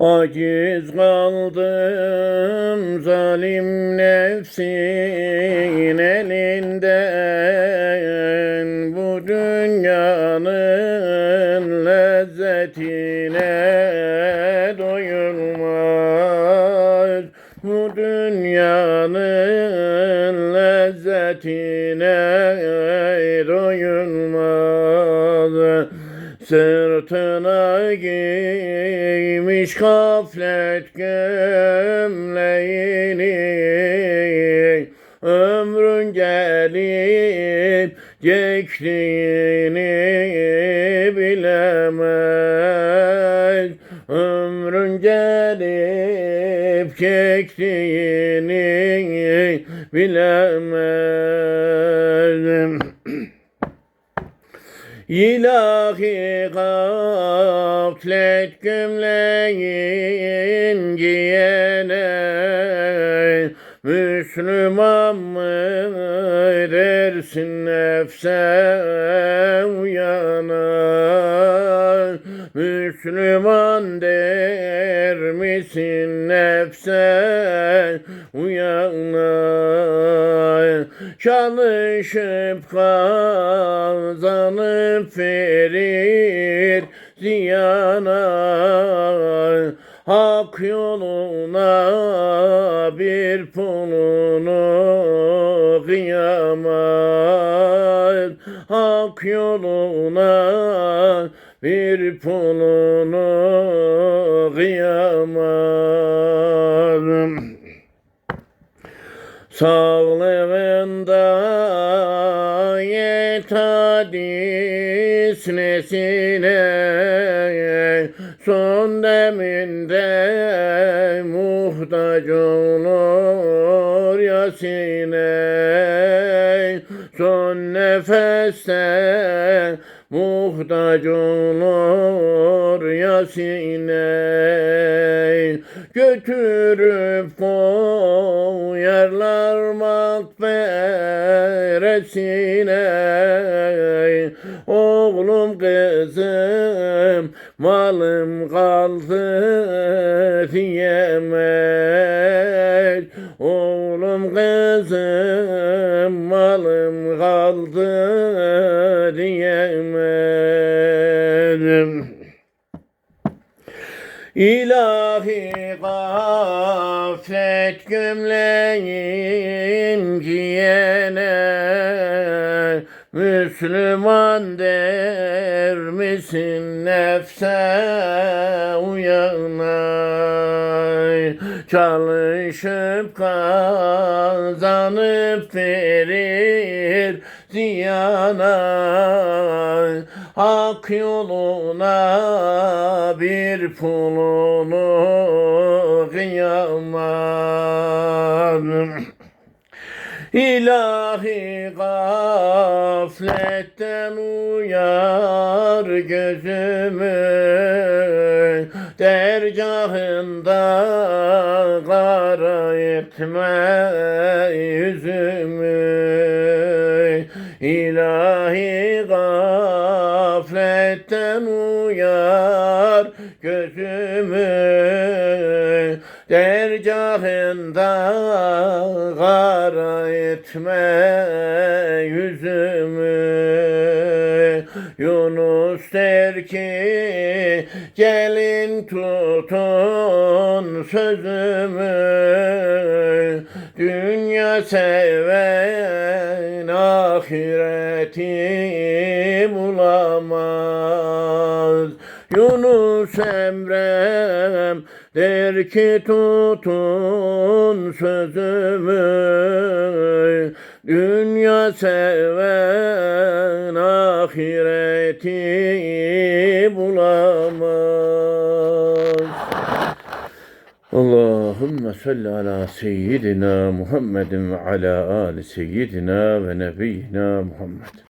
Aciz kaldım zalim nefsin elinden. Bu dünyanın lezzetine doyulmaz. Bu dünyanın lezzetine doyulmaz Sırtına giymiş gaflet gömleğini Ömrün gelip geçtiğini bilemez. Ömrün gelip geçtiğini bilemez İlahi gaflet gömleğin giyene Müslüman mı dersin nefse uyana? Müslüman der misin nefse uyana? Çalışıp kazanıp verir ziyana Hak yoluna bir pulunu kıyamaz Hak yoluna bir pulunu kıyamaz Sağlığında yet hadis nesine Son deminde muhtaç olur yasine Son nefeste muhtaç olur yasine Götürüp koyarlar kızım malım kaldı diyemez. Oğlum kızım malım kaldı diyemez. İlahi gaflet gömleğin giyene Müslüman der misin nefse uyana Çalışıp kazanıp verir ziyana Hak yoluna bir pulunu kıyamam İlahi gafletten uyar gözümü Dergahında kara etme yüzümü. İlahi gafletten uyar gözümü Dergahında kara etme yüzümü. Yunus der ki gelin tutun sözümü. Dünya seven ahireti Yunus Emre'm der ki tutun sözümü Dünya seven ahireti bulamaz Allahümme salli ala seyyidina Muhammedin ve ala ali seyyidina ve nebiyyina Muhammed.